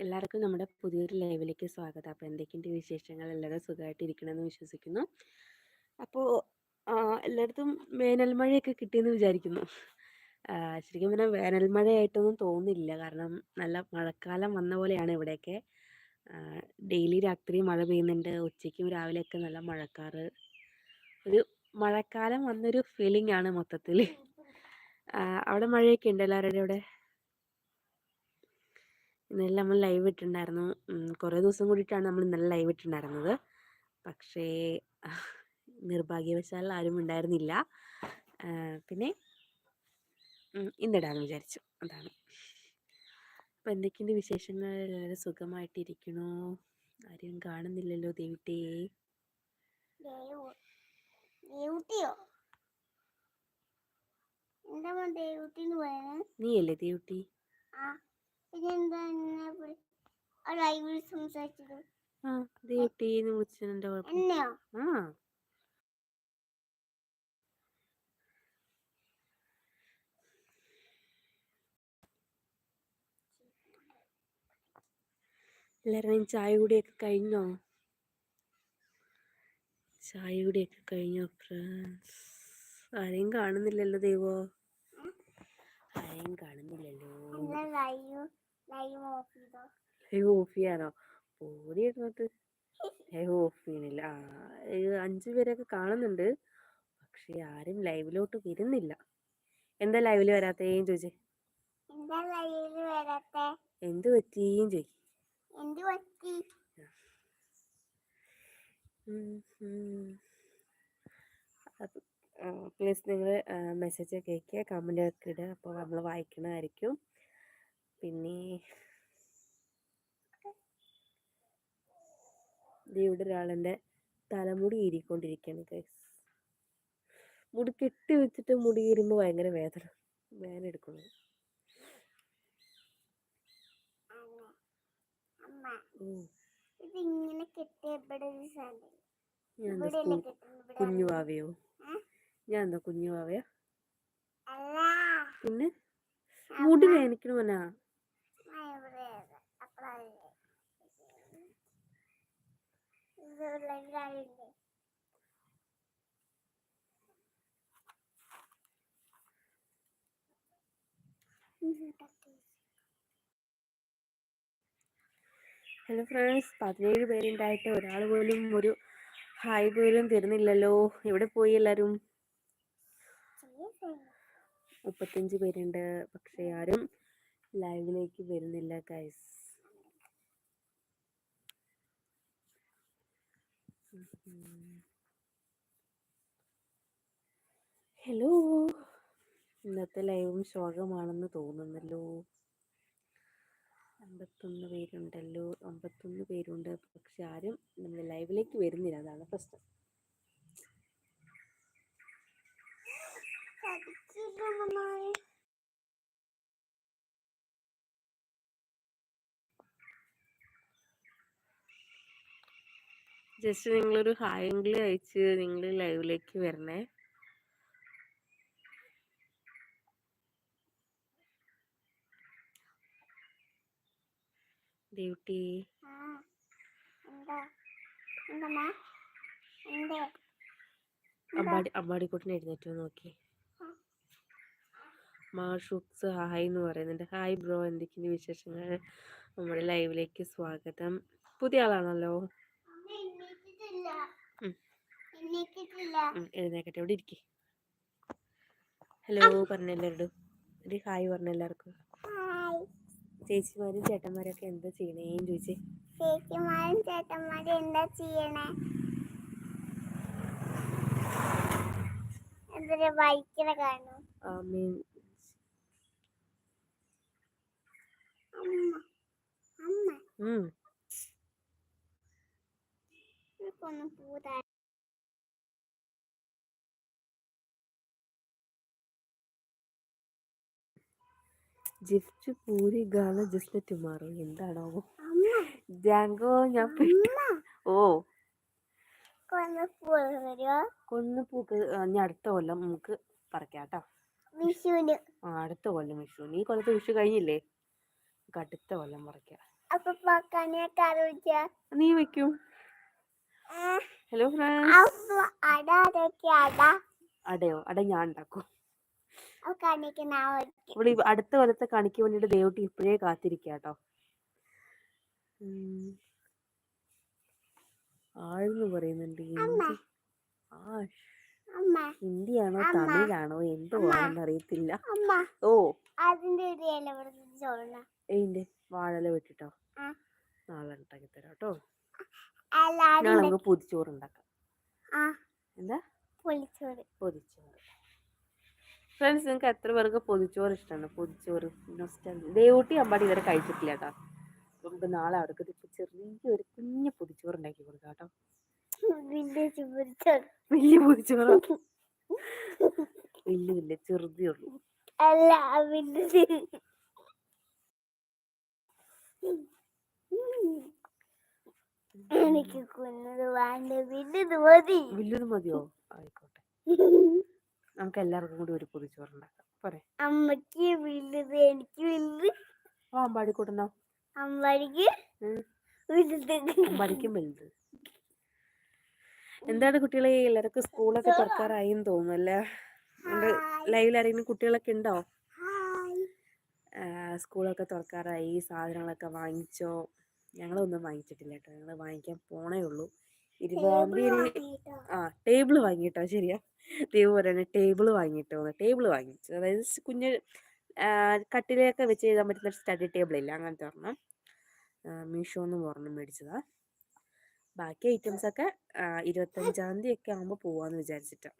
എല്ലാവർക്കും നമ്മുടെ പുതിയൊരു ലൈവിലേക്ക് സ്വാഗതം. അപ്പോൾ എന്തൊക്കെയുണ്ട് വിശേഷങ്ങൾ? എല്ലാവരും സുഖമായിട്ടിരിക്കണമെന്ന് വിശ്വസിക്കുന്നു. അപ്പോൾ എല്ലായിടത്തും വേനൽമഴയൊക്കെ കിട്ടിയെന്ന് വിചാരിക്കുന്നു. ശരിക്കും പറഞ്ഞാൽ വേനൽ മഴയായിട്ടൊന്നും തോന്നുന്നില്ല. കാരണം നല്ല മഴക്കാലം വന്ന പോലെയാണ് ഇവിടെയൊക്കെ. ഡെയിലി രാത്രി മഴ പെയ്യുന്നുണ്ട്. ഉച്ചയ്ക്കും രാവിലെയൊക്കെ നല്ല മഴക്കാറ്. ഒരു മഴക്കാലം വന്നൊരു ഫീലിംഗ് ആണ് മൊത്തത്തിൽ അവിടെ മഴയൊക്കെ ഉണ്ട്? എല്ലാവരുടെ അവിടെ? ഇന്നലെ നമ്മൾ ലൈവ് ഇട്ടിട്ടുണ്ടായിരുന്നു കുറേ ദിവസം കൂടിയിട്ടാണ് നമ്മൾ ഇന്നലെ ലൈവ് ഇട്ടിട്ടുണ്ടായിരുന്നത് പക്ഷേ നിർഭാഗ്യവശാൽ ആരും ഉണ്ടായിരുന്നില്ല പിന്നെ ഇന്നിടാന്ന് വിചാരിച്ചു. അതാണ്. അപ്പോൾ എന്തൊക്കെയുണ്ട് വിശേഷങ്ങൾ? എല്ലാവരും സുഖമായിട്ടിരിക്കണോ? ആരെയും കാണുന്നില്ലല്ലോ ദേവിട്ടേ. നീയല്ലേ ദേവിട്ടി? സംസാരിച്ചത് ആ എല്ലാവരുടെയും ചായ കൂടിയൊക്കെ കഴിഞ്ഞോ? ചായ കൂടിയൊക്കെ കഴിഞ്ഞോ ഫ്രണ്ട്സ്? ആരെയും കാണുന്നില്ലല്ലോ ദൈവോ. ആരെയും കാണുന്നില്ലല്ലോ. ലൈവ് ഓഫ് ചെയ്തോ ലൈവ് ഓഫ് ചെയ്യാനോ ഓടി ഇരുന്നിട്ട് ലൈവ് ഓഫ് ആ ഒരു അഞ്ച് പേരൊക്കെ കാണുന്നുണ്ട്. പക്ഷെ ആരും ലൈവിലോട്ട് വരുന്നില്ല. എന്താ ലൈവിൽ വരാത്തേയും ചോദിച്ചേ? എന്താ ലൈവിൽ വരാത്തെ? എന്ത് പറ്റിയും ചോദിക്കും എന്ത് പറ്റി? പ്ലീസ് നിങ്ങൾ മെസ്സേജ് ഒക്കെ അയക്കുക കമന്റ് ഒക്കെ ഇടുക അപ്പോൾ നമ്മൾ വായിക്കണമായിരിക്കും പിന്നെ ഇവിടെ ഒരാളെന്റെ തലമുടി ഈരിക്കൊണ്ടിരിക്കുകയാണ് ഗൈസ് മുടി കെട്ടി വെച്ചിട്ട് മുടി ഈരുമ്പോൾ ഭയങ്കര വേദന വേദന എടുക്കുന്നു കുഞ്ഞുവാവയോ ഞാൻ എന്താ കുഞ്ഞുവാവയാ പിന്നെ? മുടി വേദനിക്കണമെന്നാ കാര്യമില്ലേ? ഹലോ ഫ്രണ്ട്സ് പതിനേഴ് പേരുണ്ടായിട്ട് ഒരാൾ പോലും ഒരു ഹായ് പോലും തരുന്നില്ലല്ലോ. എവിടെ പോയി എല്ലാരും? മുപ്പത്തഞ്ച് പേരുണ്ട്. പക്ഷെ ആരും ലൈവിലേക്ക് വരുന്നില്ല ഗൈസ് ഹലോ ഇന്നത്തെ ലൈവും ശോകമാണെന്ന് തോന്നുന്നല്ലോ. അമ്പത്തൊന്ന് പേരുണ്ടല്ലോ. അമ്പത്തൊന്ന് പേരുണ്ട്. പക്ഷെ ആരും നമ്മുടെ ലൈവിലേക്ക് വരുന്നില്ല. അതാണ് പ്രശ്നം. ജസ്റ്റ് നിങ്ങളൊരു ഹായ് എങ്കിലും അയച്ച് നിങ്ങൾ ലൈവിലേക്ക് വരണേ. ഡ്യൂട്ടി അമ്പാടി അമ്പാടിക്കുട്ടിനെ എഴുന്നേറ്റ് നോക്കി. മാഷുക്സ് ഹായ് എന്ന് പറയുന്നുണ്ട്. ഹായ് ബ്രോ എന്തൊക്കെയാണ് വിശേഷങ്ങൾ നമ്മുടെ ലൈവിലേക്ക് സ്വാഗതം. പുതിയ ആളാണല്ലോ. എഴുന്നേക്കട്ടെ ഇവിടെ ഇരിക്കേ. ഹലോ പറഞ്ഞ എല്ലാവരോടും ഒരു ഹായ് പറഞ്ഞ എല്ലാവർക്കും. ചേച്ചിമാരും ചേട്ടന്മാരൊക്കെ എന്താ ചെയ്യണേ ചോദിച്ചേ. ചേച്ചിമാരും ചേട്ടന്മാരും എന്താ ചെയ്യണേ? എന്തൊരു ബൈക്കിനെ കാണും. ആമീൻ. മീൻ അമ്മ. അമ്മ ജിഫ്റ്റ് പൂരി ഗാന ജസ്റ്റ് ടുമാറോ എന്താണോ ജാങ്കോ ഞാൻ ഓ. കൊന്ന് പൂക്ക് ഞാൻ അടുത്ത കൊല്ലം നമുക്ക് പറക്കാട്ടോ. കേട്ടോ വിഷുവിന്. ആ അടുത്ത കൊല്ലം വിഷു. നീ കൊല്ലത്ത് വിഷു കഴിഞ്ഞില്ലേ? നമുക്ക് അടുത്ത കൊല്ലം പറിക്കാം. നീ വെക്കും. ഹലോ ഫ്രണ്ട്സ് അടയോ? അട ഞാൻ ഉണ്ടാക്കും അപ്പൊ കണിക്ക് ഞാൻ വയ്ക്കും ഇവിടെ അടുത്ത കൊല്ലത്തെ കണിക്ക് വേണ്ടിയിട്ട് ദേവട്ടി ഇപ്പോഴേ കാത്തിരിക്കാട്ടോ. കേട്ടോ ആഴ്ന്ന് പറയുന്നുണ്ട് ഹിന്ദിയാണോ. തമിഴാണോ എന്തോ അറിയത്തില്ല ഓ. അതിന്റെ എന്റെ വാഴല വെട്ടിട്ടോ. നാളെ ഉണ്ടാക്കി തരാം കേട്ടോ നാളെ നമുക്ക് പൊതിച്ചോറ് ഉണ്ടാക്കാം. എന്താ? പൊതിച്ചോറ് പൊതിച്ചോറ്. ഫ്രണ്ട്സ് നിങ്ങൾക്ക് എത്ര പേർക്ക് പൊതിച്ചോറ് ഇഷ്ടമാണ് പൊതിച്ചോറ് ദേവൂട്ടി അമ്പാടി ഇതുവരെ കഴിച്ചിട്ടില്ല കേട്ടോ. അപ്പം നമുക്ക് നാളെ അവർക്ക് ചെറിയൊരു കുഞ്ഞു പൊതിച്ചോറ് ഉണ്ടാക്കി കൊടുക്കാം കേട്ടോ. വലിയ പൊതിച്ചോറ്? വലിയ വലിയ ചെറുതേ ഉള്ളൂ. അല്ല എനിക്ക് കുഞ്ഞത് വേണ്ട. വില്ലത് മതി. വലിയത് മതിയോ? ആയിക്കോട്ടെ. നമുക്ക് എല്ലാവർക്കും കൂടി ഒരു പൊതിച്ചോറ് ഉണ്ടാക്കാം. പോരെ. അമ്മയ്ക്ക് എനിക്ക് ഉം. വില്ലത് അമ്പാടിക്കും വലുത്. എന്താണ് കുട്ടികളെ എല്ലാവർക്കും സ്കൂളൊക്കെ തുറക്കാറായി എന്ന് തോന്നുന്നു അല്ലേ ലൈവിൽ ആരെങ്കിലും കുട്ടികളൊക്കെ ഉണ്ടോ? സ്കൂളൊക്കെ തുറക്കാറായി സാധനങ്ങളൊക്കെ വാങ്ങിച്ചോ? ഞങ്ങളൊന്നും വാങ്ങിച്ചിട്ടില്ല കേട്ടോ. ഞങ്ങൾ വാങ്ങിക്കാൻ പോണേ ഉള്ളൂ. ഇരുപതാം തീയതി ആ ടേബിൾ വാങ്ങിട്ടോ ശരിയാ. ദൈവം പറയുന്നത് ടേബിൾ വാങ്ങിയിട്ടോ ടേബിൾ വാങ്ങിച്ചു. അതായത് കുഞ്ഞ് കട്ടിലൊക്കെ വെച്ച് എഴുതാൻ പറ്റുന്ന സ്റ്റഡി ടേബിൾ ഇല്ല? അങ്ങനത്തെ ഒരെണ്ണം. മീഷോന്ന് ഒരെണ്ണം മേടിച്ചതാ. ബാക്കി ഐറ്റംസ് ഒക്കെ ഇരുപത്തഞ്ചാം തീയതി ഒക്കെ ആകുമ്പോൾ പോവാന്ന് വിചാരിച്ചിട്ടാ.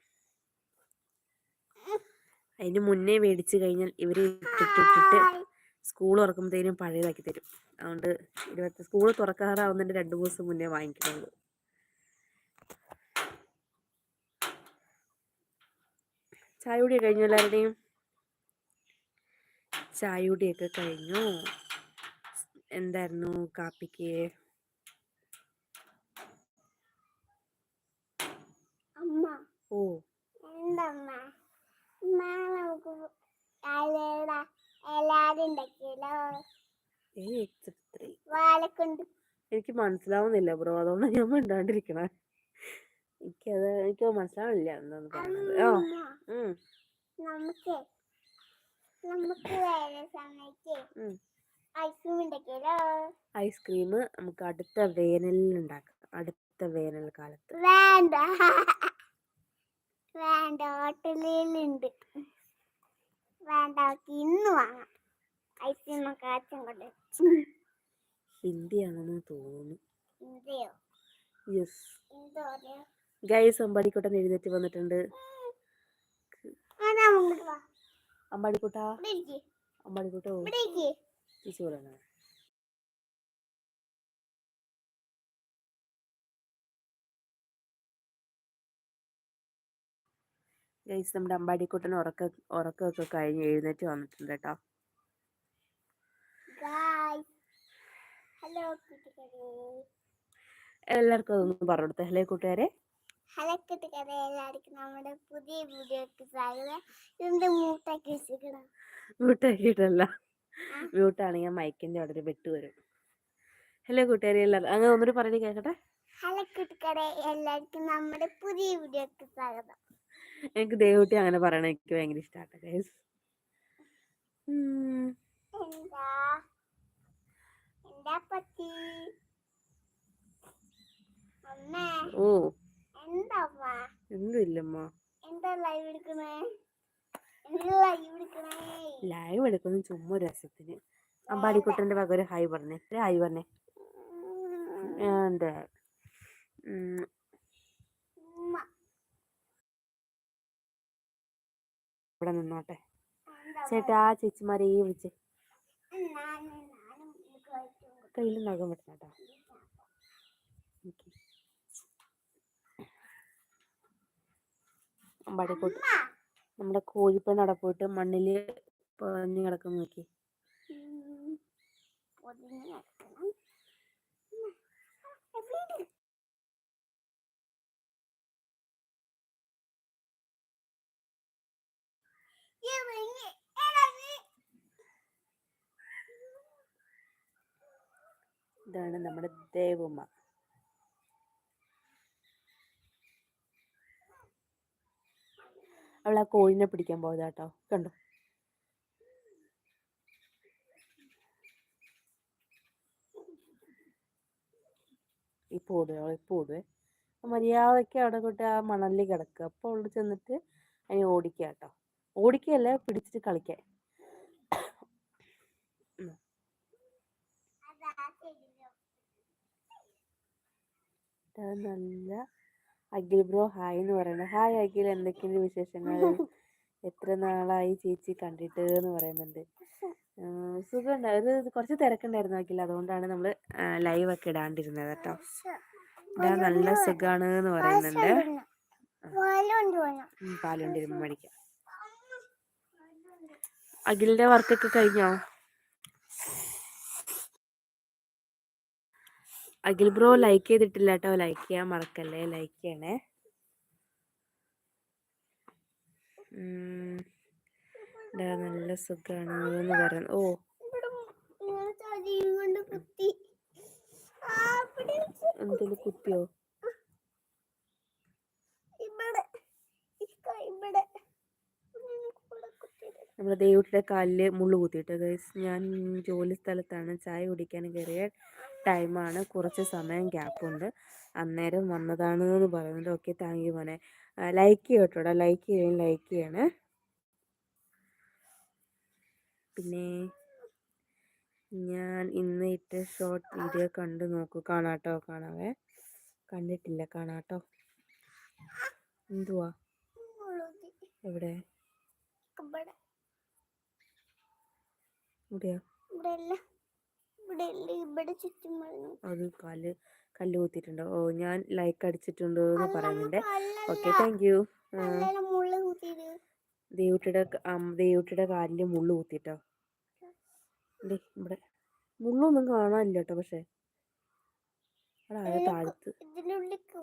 അതിന് മുന്നേ മേടിച്ചു കഴിഞ്ഞാൽ ഇവർ ഇട്ടിട്ടിട്ടിട്ട് സ്കൂൾ തുറക്കുമ്പോഴത്തേനും പഴയതാക്കി തരും. അതുകൊണ്ട് ഇരുപത്തി സ്കൂൾ തുറക്കാറാവുന്നതിന്റെ രണ്ട് ദിവസം മുന്നേ വാങ്ങിക്കണുള്ളൂ ചായ കൂടി കഴിഞ്ഞു എല്ലാവരുടെയും? ചായ കൂടിയൊക്കെ കഴിഞ്ഞു. എന്തായിരുന്നു കാപ്പിക്ക്? ഓ. എനിക്ക് മനസ്സിലാവുന്നില്ല ബ്രോ. അതുകൊണ്ട് ഞാൻ മിണ്ടാണ്ടിരിക്കണേ. എനിക്കത് എനിക്ക് മനസ്സിലാവില്ല എന്താന്ന് പറയുന്നത്. അമ്മ നമുക്ക് നമുക്ക് വേറെ സമയത്ത്. ഐസ്ക്രീം ഉണ്ടാക്കിയല്ലോ ഐസ്ക്രീം നമുക്ക് അടുത്ത വേനലിൽ ഉണ്ടാക്കാം അടുത്ത വേനൽക്കാലത്ത് വേണ്ട. വേണ്ട ഹോട്ടലിലുണ്ട് വേണ്ട ഇന്ന് വാങ്ങാം. ഐസ്ക്രീം ഒക്കെ അച്ഛൻ കൊണ്ട് ഹിന്ദിയാണെന്ന് തോന്നുന്നു. ഹിന്ദിയോ? യെസ് എന്തോ പറയാ? ഗൈസ് അമ്പാടിക്കുട്ടൻ എഴുന്നേറ്റ് വന്നിട്ടുണ്ട്. അമ്പാടിക്കുട്ട? അമ്പാടിക്കുട്ടാ തിരിച്ചു പറയണേ ഗൈസ് നമ്മുടെ അമ്പാടിക്കുട്ടൻ ഉറക്ക ഉറക്കമൊക്കെ കഴിഞ്ഞ് എഴുന്നേറ്റ് വന്നിട്ടുണ്ട് കേട്ടോ. എല്ലാവർക്കും അതൊന്നും പറഞ്ഞു കൊടുത്തേ. ഹലോ കൂട്ടുകാരെ? ഹലോ കൂട്ടുകാരെ എല്ലാവർക്കും നമ്മുടെ പുതിയ വീഡിയോക്ക് സ്വാഗതം. ഇതിന്റെ മൂട്ടാക്കി വെച്ചിരിക്കണം മ്യൂട്ടാക്കിയിട്ടല്ല മ്യൂട്ടാണെങ്കിൽ മൈക്കിന്റെ അവിടെ ഒരു വെട്ട് വരും. ഹലോ കൂട്ടുകാരെ എല്ലാവരും അങ്ങനെ ഒന്നുകൂടി പറഞ്ഞു കേൾക്കട്ടെ? ഹലോ എല്ലാവർക്കും നമ്മുടെ പുതിയ വീഡിയോക്ക് സ്വാഗതം. എനിക്ക് ദേവൂട്ടി അങ്ങനെ പറയണ എനിക്ക് ഭയങ്കര ഇഷ്ടമാണ് ഗൈസ് എന്താ? എന്താ പറ്റി? ഓ. എന്തില്ലമ്മ ലൈവ് എടുക്കുന്നു ചുമ്മാ രസത്തിന്. അമ്പാടിക്കുട്ടന്റെ വക ഒരു ഹായ് പറഞ്ഞേ. ഹായ് പറഞ്ഞേ. എന്താ. ഇവിടെ നിന്നോട്ടെ. ചേട്ടാ ചേട്ടാ ചേച്ചിമാരെ വിളിച്ച്. ഇത് കഴിച്ചു കയ്യിൽ നഖം അമ്പാടിക്കുട്ടൻ അമ്മ! നമ്മുടെ കോഴിപ്പൻ അവിടെ പോയിട്ട് മണ്ണിൽ പഞ്ഞു കിടക്കുന്ന നോക്കി. പൊതിഞ്ഞ്. ഇതാണ് നമ്മുടെ ദേവുമ്മ. അവൾ ആ കോഴിനെ പിടിക്കാൻ പോയതാട്ടോ. കണ്ടോ? ഇപ്പോൾ ഓടുക അവൾ ഇപ്പോൾ ഓടുവേ മര്യാദയ്ക്ക് അവിടെ കൊണ്ട് ആ മണലിൽ കിടക്കുക. അപ്പോൾ അവൾ ചെന്നിട്ട് അതിനെ ഓടിക്കുക കേട്ടോ. ഓടിക്കുകയല്ല പിടിച്ചിട്ട് കളിക്കാൻ നല്ല അഖിൽ ബ്രോ ഹായ് എന്ന് പറയുന്നത്. ഹായ് അഖിൽ എന്തൊക്കെയുണ്ട് വിശേഷങ്ങൾ എത്ര നാളായി ചേച്ചി കണ്ടിട്ട് എന്ന് പറയുന്നുണ്ട്. സുഖം. ഒരു കുറച്ച് തിരക്കുണ്ടായിരുന്നു അഖിൽ. അതുകൊണ്ടാണ് നമ്മൾ ലൈവ് ഒക്കെ ഇടാണ്ടിരുന്നത് കേട്ടോ. ഇതാ നല്ല സുഖമാണ് എന്ന് പറയുന്നുണ്ട്. പാലുണ്ട് വേണം ഉം, പാലുണ്ടിരുമ്പോ മേടിക്കാം. അഖിലിന്റെ വർക്കൊക്കെ കഴിഞ്ഞോ? അഖിൽ ബ്രോ ലൈക്ക് ചെയ്തിട്ടില്ല കേട്ടോ ലൈക്ക് ചെയ്യാൻ മറക്കല്ലേ? ലൈക്ക് ചെയ്യണേ. നല്ല സുഖമാണ് എന്ന് ഓ. എന്തെങ്കിലും കുത്തിയോ? നമ്മുടെ ദൈവത്തിന്റെ കാലിൽ മുള്ളു കുത്തിയിട്ട് ഗൈസ് ഞാൻ ജോലി സ്ഥലത്താണ് ചായ കുടിക്കാൻ കയറിയ. ടൈമാണ്. കുറച്ച് സമയം ഗ്യാപ്പുണ്ട്. അന്നേരം വന്നതാണ് എന്ന് പറയുന്നത് ഓക്കെ താങ്ക് യു മോനെ. ലൈക്ക് ചെയ്യട്ടോ ലൈക്ക് ചെയ്യണം ലൈക്ക് ചെയ്യണേ. പിന്നെ ഞാൻ ഇന്ന് ഇട്ട ഷോർട്ട് വീഡിയോ കണ്ടു നോക്കൂ. കാണാട്ടോ കാണാവേ. കണ്ടിട്ടില്ല കാണാട്ടോ എന്തുവാ? എവിടെ? ഇവിടെ. ഇവിടെയോ? ഇവിടെ ഇവിടെ ചുറ്റും വളഞ്ഞു അത് കല്ല് കല്ല് കുത്തിയിട്ടുണ്ടോ. ഓ ഞാൻ ലൈക്ക് അടിച്ചിട്ടുണ്ട് എന്ന് പറയുന്നുണ്ട് ഓക്കെ താങ്ക് യു ദേവുട്ടിയുടെ ദേവുട്ടിയുടെ കാലിൽ മുള്ളു കുത്തിട്ടോ ഇവിടെ. മുള്ളൊന്നും കാണാനില്ല കേട്ടോ പക്ഷെ ആരോ താഴത്ത്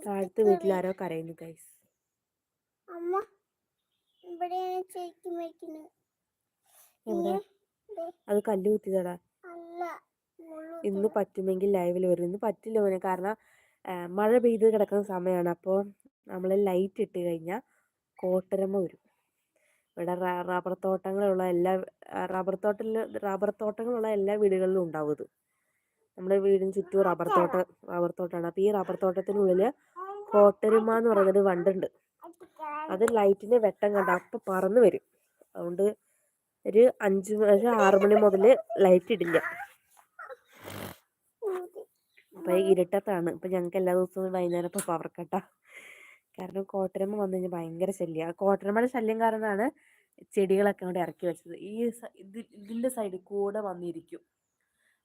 താഴത്തെ വീട്ടിൽ ആരോ കരയുന്നു ഗൈസ് അമ്മ ഇവിടെയാണ് ചേക്ക് മരിക്കുന്നത്. എവിടെ? അത് കല്ല് കുത്തിയതാടാ. അല്ല. ഇന്ന് പറ്റുമെങ്കിൽ ലൈവിൽ വരും. ഇന്ന് പറ്റില്ല മോനെ. കാരണം മഴ പെയ്ത് കിടക്കുന്ന സമയമാണ് അപ്പോൾ നമ്മൾ ലൈറ്റ് ഇട്ട് കഴിഞ്ഞാൽ കോട്ടരമ വരും. ഇവിടെ റബ്ബർ തോട്ടങ്ങളുള്ള എല്ലാ റബ്ബർ തോട്ടത്തിൽ റബ്ബർ തോട്ടങ്ങളുള്ള എല്ലാ വീടുകളിലും ഉണ്ടാവും ഇത്. നമ്മുടെ വീടിന് ചുറ്റും റബ്ബർ തോട്ടം റബ്ബർ തോട്ടമാണ് അപ്പോൾ ഈ റബ്ബർ തോട്ടത്തിനുള്ളിൽ കോട്ടരുമ എന്ന് പറയുന്നൊരു വണ്ടുണ്ട്. അത് ലൈറ്റിന്റെ വെട്ടം കണ്ട അപ്പം പറന്ന് വരും. അതുകൊണ്ട് ഒരു അഞ്ച് ഒരു ആറ് മണി മുതൽ ലൈറ്റ് ഇടില്ല. അപ്പോൾ ഇരുട്ടത്താണ്. ഇപ്പം ഞങ്ങൾക്ക് എല്ലാ ദിവസവും വൈകുന്നേരം ഇപ്പോൾ പവർ കട്ടാ കാരണം കോട്ടരമ്മ വന്നു കഴിഞ്ഞാൽ ഭയങ്കര ശല്യമാണ് കോട്ടരമ്മയുടെ ശല്യം കാരണമാണ് ചെടികളൊക്കെ അവിടെ ഇറക്കി വെച്ചത്. ഈ ഇതിന്റെ സൈഡിൽ കൂടെ വന്നിരിക്കും.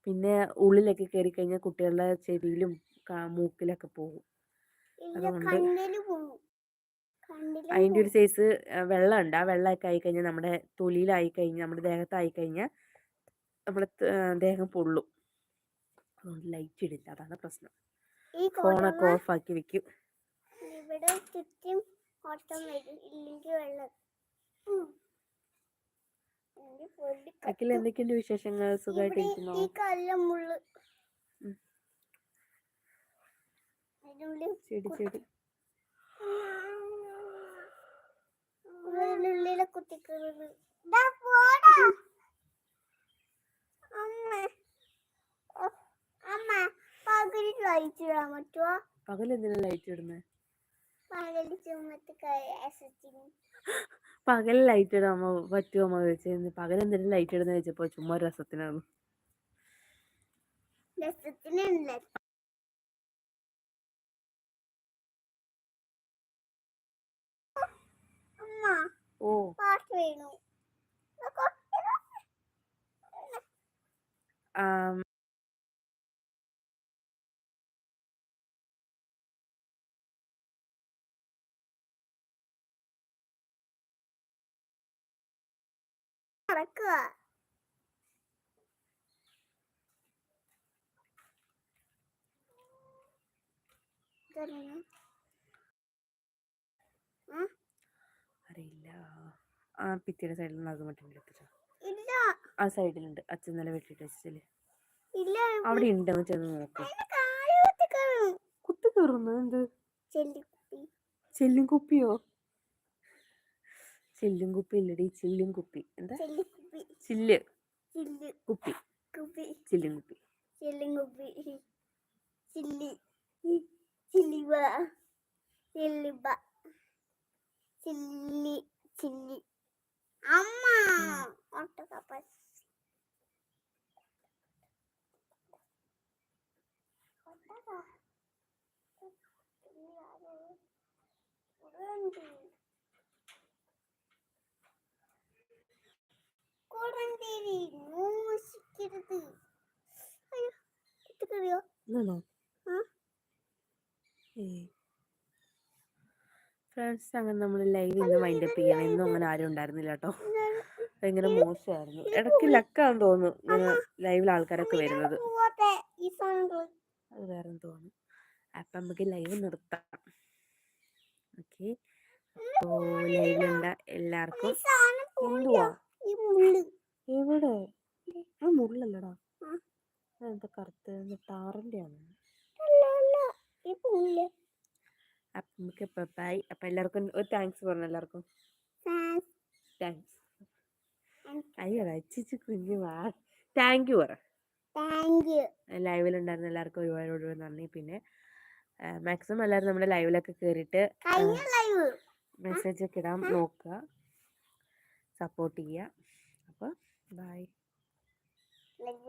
പിന്നെ ഉള്ളിലൊക്കെ കയറി കഴിഞ്ഞാൽ കുട്ടികളുടെ ചെടിയിലും മൂക്കിലൊക്കെ പോകും. അതുകൊണ്ട് അതിന്റെ ഒരു സൈസ് വെള്ളം ഉണ്ട്. ആ വെള്ളമൊക്കെ ആയിക്കഴിഞ്ഞാൽ നമ്മുടെ തൊലിയിലായി കഴിഞ്ഞാൽ നമ്മുടെ ദേഹത്തായി കഴിഞ്ഞാൽ നമ്മുടെ ദേഹം പൊള്ളും. അതുകൊണ്ട് ലൈറ്റ് ഇടില്ല. അതാണ് പ്രശ്നം. ഫോണൊക്കെ ഓഫ് ആക്കി വെക്കും. ഇവിടെ ചുറ്റും ഓട്ടം വരും. ഇല്ലെങ്കിൽ വെള്ളം ഉം. എന്റെ പൊടി അഖിൽ എന്തൊക്കെയുണ്ട് വിശേഷങ്ങൾ? സുഖമായിട്ടിരിക്കുന്നു ചെടി ചെടി. കുത്തിക്കുന്നത് അമ്മ പകൽ കഴിച്ചിടാൻ പറ്റുമോ പകൽ എന്തിനാ ലൈറ്റ് ഇടുന്നത് പകൽ ചുമത്ത് കയസിന് പകൽ ലൈറ്റ് ഇടാൻ പറ്റുമോ അമ്മ ചോദിച്ചു? പകൽ എന്തിനാ ലൈറ്റ് ഇടുന്ന ചോദിച്ചപ്പോ ചുമ്മാ രസത്തിനാണ്. രസത്തിനല്ല. ഓ. പാട്ട് വീണു. ആം, നടക്കുക അറിയില്ല. ആ ഭിത്തിയുടെ സൈഡിൽ എടുത്തിട്ടോ ഇല്ല. ആ സൈഡിലുണ്ട് അച്ഛൻ നില വെട്ടിട്ട് വെച്ചില്ലേ ഇല്ല. അവിടെ ഉണ്ടെന്ന് ചെന്ന് നോക്ക്. കുത്തി കയറുന്നു എന്ത്? ചെല്ലും കുപ്പിയോ ചെല്ലും കുപ്പി ഇല്ലടി ചില്ലും കുപ്പി. എന്താ? ചില്ല് കുപ്പി. കുപ്പി. കുപ്പി. ചില്ലും കുപ്പി. ചില്ലി ചില്ലിവ ചില്ലിബ ചില്ലി ചില്ലി അമ്മ! ഒട്ടക്കപ്പ കുടന്തേരി അയ്യോ ഫ്രണ്ട്സ് അങ്ങനെ നമ്മൾ ലൈവ് ഇന്ന് വൈൻഡപ്പ് ചെയ്യണം. ഇന്നും അങ്ങനെ ആരും ഉണ്ടായിരുന്നില്ല കേട്ടോ. ഭയങ്കര മോശമായിരുന്നു. ഇടയ്ക്ക് ലക്കാന്ന് തോന്നുന്നു ഇങ്ങനെ ലൈവിൽ ആൾക്കാരൊക്കെ വരുന്നത്. അത് വേറെ തോന്നുന്നു അപ്പം നമുക്ക് ലൈവ് നിർത്താം. ഓക്കെ. അപ്പോൾ ലൈവിലുണ്ട എല്ലാവർക്കും എന്തുവാ? ഈ മുള്ള്. എവിടെ? ആ മുള്ളല്ലടാ. എന്താ കറുത്ത് ടാറിന്റെ ആണ്. അപ്പം നമുക്ക് ബൈ അപ്പം എല്ലാവർക്കും ഒരു താങ്ക്സ് പറഞ്ഞു എല്ലാവർക്കും. താങ്ക്സ് അയ്യോ അച്ചിച്ച് കുഞ്ഞു വാ. താങ്ക് യു പറ. ലൈവിലുണ്ടായിരുന്ന എല്ലാവർക്കും ഒരുപാട് ഒരുപാട് നന്ദി. പിന്നെ മാക്സിമം എല്ലാവരും നമ്മുടെ ലൈവിലൊക്കെ ലൈവ് മെസ്സേജ് ഒക്കെ ഇടാൻ നോക്കുക. സപ്പോർട്ട് ചെയ്യുക അപ്പോൾ ബൈ. ലൈവ്